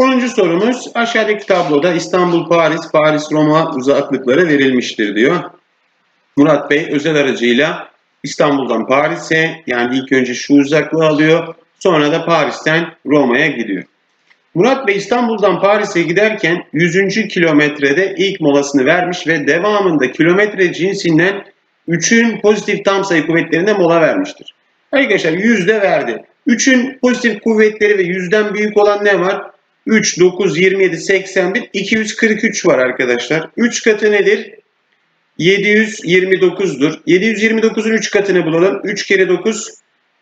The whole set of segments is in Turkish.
Sonuncu sorumuz aşağıdaki tabloda İstanbul, Paris, Paris, Roma uzaklıkları verilmiştir diyor. Murat Bey özel aracıyla İstanbul'dan Paris'e yani ilk önce şu uzaklığı alıyor sonra da Paris'ten Roma'ya gidiyor. Murat Bey İstanbul'dan Paris'e giderken 100. kilometrede ilk molasını vermiş ve devamında kilometre cinsinden 3'ün pozitif tam sayı kuvvetlerinde mola vermiştir. Arkadaşlar yüzde verdi. 3'ün pozitif kuvvetleri ve yüzden büyük olan ne var? 3, 9, 27, 81, 243 var arkadaşlar. 3 katı nedir? 729'dur. 729'un 3 katını bulalım. 3 kere 9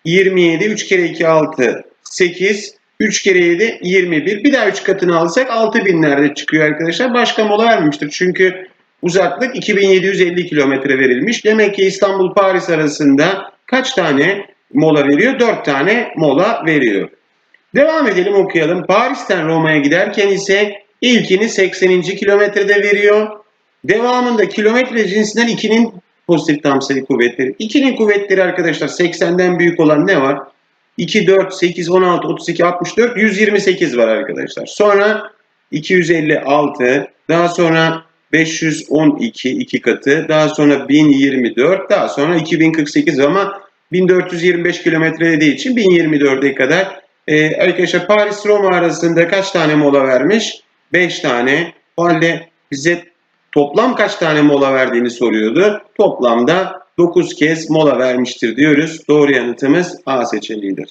27, 3 kere 2 6 8, 3 kere 7 21. Bir daha 3 katını alsak 6000'lerde çıkıyor arkadaşlar. Başka mola vermemiştir. Çünkü uzaklık 2750 kilometre verilmiş. Demek ki İstanbul Paris arasında kaç tane mola veriyor? 4 tane mola veriyor. Devam edelim okuyalım. Paris'ten Roma'ya giderken ise ilkini 80. kilometrede veriyor. Devamında kilometre cinsinden 2'nin pozitif tam sayı kuvvetleri. 2'nin kuvvetleri arkadaşlar 80'den büyük olan ne var? 2, 4, 8, 16, 32, 64, 128 var arkadaşlar. Sonra 256, daha sonra 512 iki katı, daha sonra 1024, daha sonra 2048 ama 1425 kilometre dediği için 1024'e kadar ee, arkadaşlar Paris Roma arasında kaç tane mola vermiş? 5 tane. O halde bize toplam kaç tane mola verdiğini soruyordu. Toplamda 9 kez mola vermiştir diyoruz. Doğru yanıtımız A seçeneğidir.